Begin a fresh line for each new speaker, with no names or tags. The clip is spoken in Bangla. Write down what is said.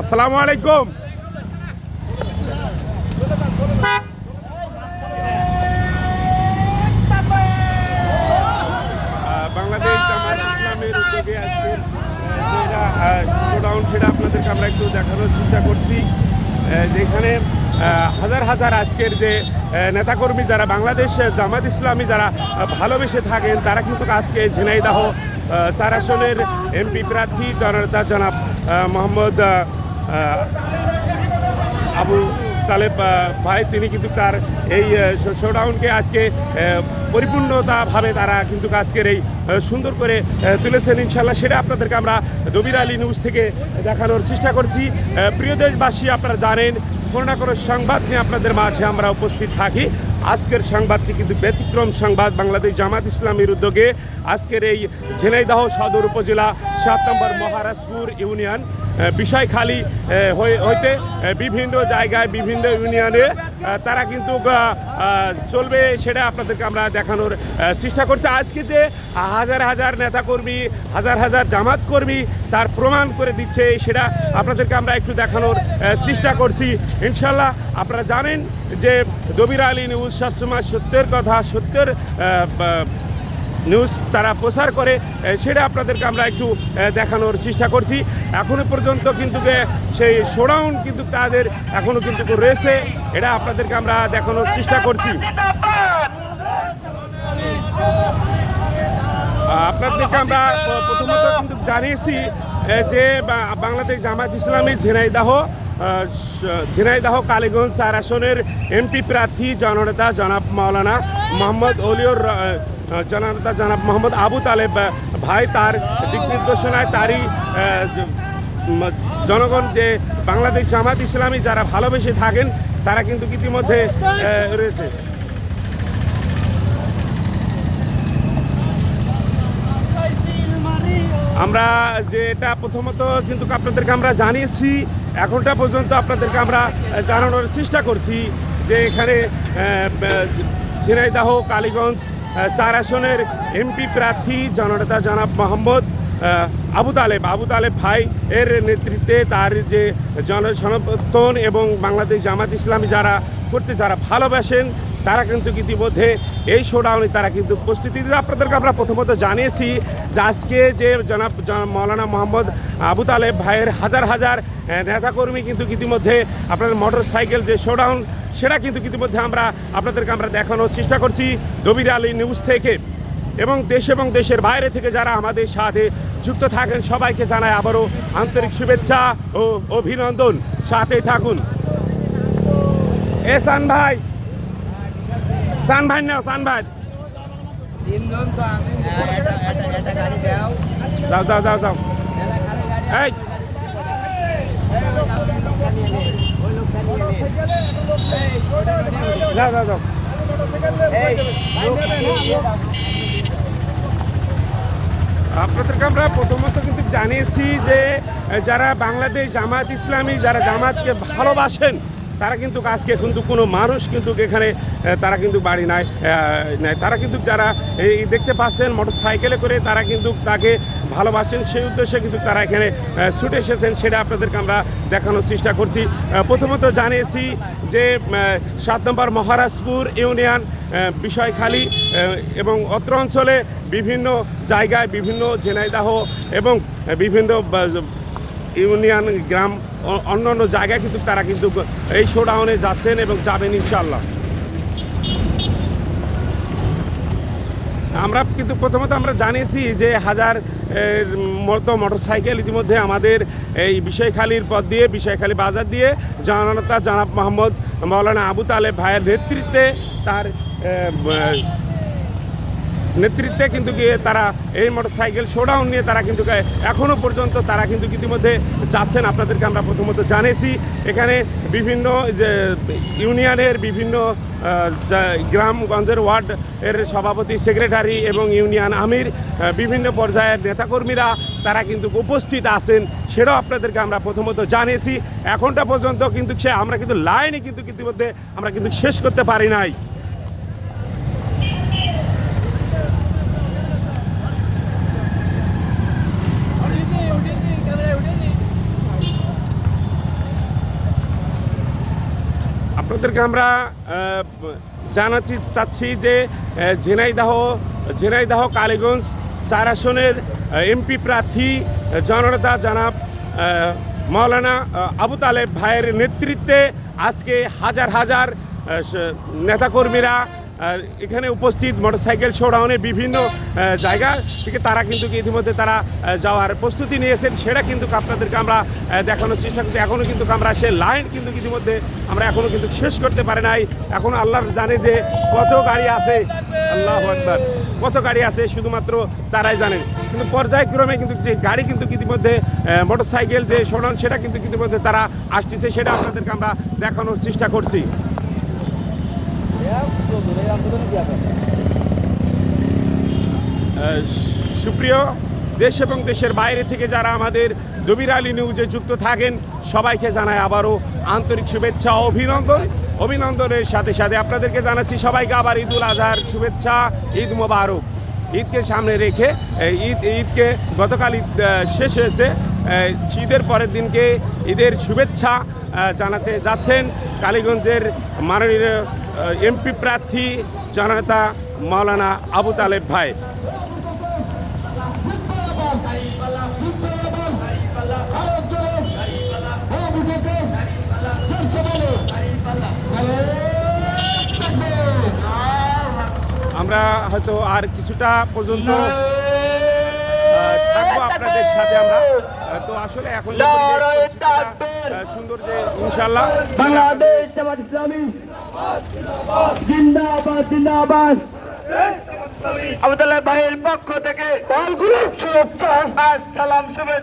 আসসালামু আলাইকুম। বাংলাদেশ ইসলামের আপনাদেরকে আমরা একটু দেখানোর চেষ্টা করছি। যেখানে হাজার হাজার আজকের যে নেতাকর্মী যারা বাংলাদেশ জামাত ইসলামী যারা ভালোবেসে থাকেন, তারা কিন্তু আজকে ঝিনাইদাহ চার আসনের এমপি প্রার্থী জনতা জনাব মোহাম্মদ আবু তালেব ভাই, তিনি কিন্তু তার এই শোডাউনকে আজকে পরিপূর্ণতাভাবে তারা কিন্তু আজকের এই সুন্দর করে তুলেছেন ইনশাল্লাহ সেটা আপনাদেরকে আমরা জবির আলী নিউজ থেকে দেখানোর চেষ্টা করছি। প্রিয় দেশবাসী, আপনারা জানেন কোনো না কোনো সংবাদ নিয়ে আপনাদের মাঝে আমরা উপস্থিত থাকি। আজকের সংবাদটি কিন্তু ব্যতিক্রম সংবাদ। বাংলাদেশ জামাত ইসলামের উদ্যোগে আজকের এই ঝিনাইদহ সদর উপজেলা সাত নম্বর মহারাজপুর ইউনিয়ন। বিষয়খালী হইতে বিভিন্ন জায়গায়, বিভিন্ন ইউনিয়নে তারা কিন্তু চলবে সেটা আপনাদেরকে আমরা দেখানোর চেষ্টা করছি। আজকে যে হাজার হাজার নেতাকর্মী, হাজার হাজার জামাত কর্মী তার প্রমাণ করে দিচ্ছে, সেটা আপনাদেরকে আমরা একটু দেখানোর চেষ্টা করছি। ইনশাল্লাহ আপনারা জানেন যে দবির আলী নিউজ সবসময় সত্যের কথা, সত্যের নিউজ তারা প্রচার করে সেটা আপনাদেরকে আমরা একটু দেখানোর চেষ্টা করছি। এখনও পর্যন্ত কিন্তু সেই শোডাউন কিন্তু তাদের এখনও কিন্তু রয়েছে, এটা আপনাদেরকে আমরা দেখানোর চেষ্টা করছি। আপনাদেরকে আমরা প্রথমত কিন্তু জানিয়েছি যে বাংলাদেশ জামাত ইসলামী ঝিনাইদাহ ঝিনাইদাহ কালীগঞ্জ চার আসনের এমপি প্রার্থী জননেতা জনাব মাওলানা মোহাম্মদ অলিউর জননেতা জনাব মোহাম্মদ আবু তালেব ভাই তার দিক নির্দেশনায় তারই জনগণ যে বাংলাদেশ জামাত ইসলামী যারা ভালোবেসে থাকেন, তারা কিন্তু ইতিমধ্যে রয়েছে। আমরা যে এটা প্রথমত কিন্তু আপনাদেরকে আমরা জানিয়েছি, এখনটা পর্যন্ত আপনাদেরকে আমরা জানানোর চেষ্টা করছি যে এখানে ঝিনাইদাহ, কালীগঞ্জ চার আসনের এমপি প্রার্থী জনতা জনাব মোহাম্মদ আবু তালেব। আবু তালেব ভাই এর নেতৃত্বে তার যে জনসমর্থন এবং বাংলাদেশ জামাত ইসলামী যারা করতে যারা ভালোবাসেন তারা কিন্তু ইতিমধ্যে এই শোডাউনে তারা কিন্তু উপস্থিতি। আপনাদেরকে আমরা প্রথমত জানিয়েছি যে আজকে যে জনাব জন- মৌলানা মোহাম্মদ আবু তালেব ভাইয়ের হাজার হাজার নেতাকর্মী কিন্তু ইতিমধ্যে আপনাদের মোটর সাইকেল যে শোডাউন সেটা কিন্তু ইতিমধ্যে আমরা আপনাদেরকে আমরা দেখানোর চেষ্টা করছি দবির আলী নিউজ থেকে। এবং দেশ এবং দেশের বাইরে থেকে যারা আমাদের সাথে যুক্ত থাকেন, সবাইকে জানায় আবারও আন্তরিক শুভেচ্ছা ও অভিনন্দন। সাথেই থাকুন। এ সান ভাই সান ভাই নাও, সান ভাই। যাও যাও যাও যাও। এই। যাও যাও আপনাদেরকে আমরা প্রথমত কিন্তু জানিয়েছি যে, যারা বাংলাদেশ জামাত ইসলামী, যারা জামাতকে ভালোবাসেন তারা কিন্তু আজকে কিন্তু কোনো মানুষ কিন্তু এখানে তারা কিন্তু বাড়ি নাই নাই। তারা কিন্তু যারা এই দেখতে পাচ্ছেন মোটর সাইকেলে করে তারা কিন্তু তাকে ভালোবাসেন। সেই উদ্দেশ্যে কিন্তু তারা এখানে ছুটে এসেছেন সেটা আপনাদেরকে আমরা দেখানোর চেষ্টা করছি। প্রথমত জানিয়েছি যে সাত নম্বর মহারাজপুর ইউনিয়ন বিষয়খালী এবং অত্র অঞ্চলে বিভিন্ন জায়গায় বিভিন্ন ঝেনাইদাহ এবং বিভিন্ন ইউনিয়ন, গ্রাম অন্য অন্য জায়গায় কিন্তু তারা কিন্তু এই শোডাউনে যাচ্ছেন এবং যাবেন ইনশাল্লাহ আমরা কিন্তু প্রথমত আমরা জানিয়েছি যে হাজার মতো মোটরসাইকেল ইতিমধ্যে আমাদের এই বিষয়খালীর পথ দিয়ে, বিষয়খালী বাজার দিয়ে জনতা জনাব মোহাম্মদ মৌলানা আবু তালেব ভাইয়ের নেতৃত্বে তার নেতৃত্বে কিন্তু গিয়ে তারা এই মোটরসাইকেল শোডাউন নিয়ে তারা কিন্তু এখনও পর্যন্ত তারা কিন্তু ইতিমধ্যে যাচ্ছেন। আপনাদেরকে আমরা প্রথমত জানিয়েছি, এখানে বিভিন্ন যে ইউনিয়নের বিভিন্ন গ্রামগঞ্জের ওয়ার্ড এর সভাপতি সেক্রেটারি এবং ইউনিয়ন আমির বিভিন্ন পর্যায়ের নেতাকর্মীরা তারা কিন্তু উপস্থিত আছেন। সেটাও আপনাদেরকে আমরা প্রথমত জানিয়েছি। এখনটা পর্যন্ত কিন্তু সে আমরা কিন্তু লাইনে কিন্তু ইতিমধ্যে আমরা কিন্তু শেষ করতে পারি নাই। আপনাদেরকে আমরা জানাতে চাচ্ছি যে ঝিনাইদাহ, ঝিনাইদহ, কালীগঞ্জ, চার আসনের এমপি প্রার্থী জননেতা জানাব মৌলানা আবু তালেব ভাইয়ের নেতৃত্বে আজকে হাজার হাজার নেতাকর্মীরা আর এখানে উপস্থিত মোটরসাইকেল শোডাউনে বিভিন্ন জায়গা থেকে তারা কিন্তু ইতিমধ্যে তারা যাওয়ার প্রস্তুতি নিয়েছেন। সেটা কিন্তু আপনাদেরকে আমরা দেখানোর চেষ্টা করছি। এখনও কিন্তু আমরা সে লাইন কিন্তু ইতিমধ্যে আমরা এখনও কিন্তু শেষ করতে পারি নাই। এখন আল্লাহ জানে যে কত গাড়ি আছে। আল্লাহ আকবার। কত গাড়ি আছে শুধুমাত্র তারাই জানেন। কিন্তু পর্যায়ক্রমে কিন্তু যে গাড়ি কিন্তু ইতিমধ্যে মোটরসাইকেল যে শোডাউন, সেটা কিন্তু ইতিমধ্যে তারা আসতেছে, সেটা আপনাদেরকে আমরা দেখানোর চেষ্টা করছি। সুপ্রিয়, দেশ এবং দেশের বাইরে থেকে যারা আমাদের দবির আলী নিউজে যুক্ত থাকেন, সবাইকে জানায় আবারও আন্তরিক শুভেচ্ছা অভিনন্দন। অভিনন্দনের সাথে সাথে আপনাদেরকে জানাচ্ছি সবাইকে আবার ঈদ উল আজহার শুভেচ্ছা, ঈদ মোবারক। ঈদকে সামনে রেখে ঈদ, ঈদকে গতকাল ঈদ শেষ হয়েছে। ঈদের পরের দিনকে ঈদের শুভেচ্ছা জানাতে যাচ্ছেন কালীগঞ্জের মাননীয় এমপি প্রার্থী জননেতা মাওলানা আবু তালেব ভাই। আমরা হয়তো আর কিছুটা পর্যন্ত থাকব আপনাদের সাথে আমরা। তো আসলে এখন সুন্দর যে ইনশাল্লাহ
বাংলাদেশ জামাত ইসলামী। জিন্দাবাদ জিন্দাবাদ।
আবদুল্লাহ ভাইয়ের পক্ষ থেকে শুভেচ্ছা আসসালাম শুভেচ্ছা।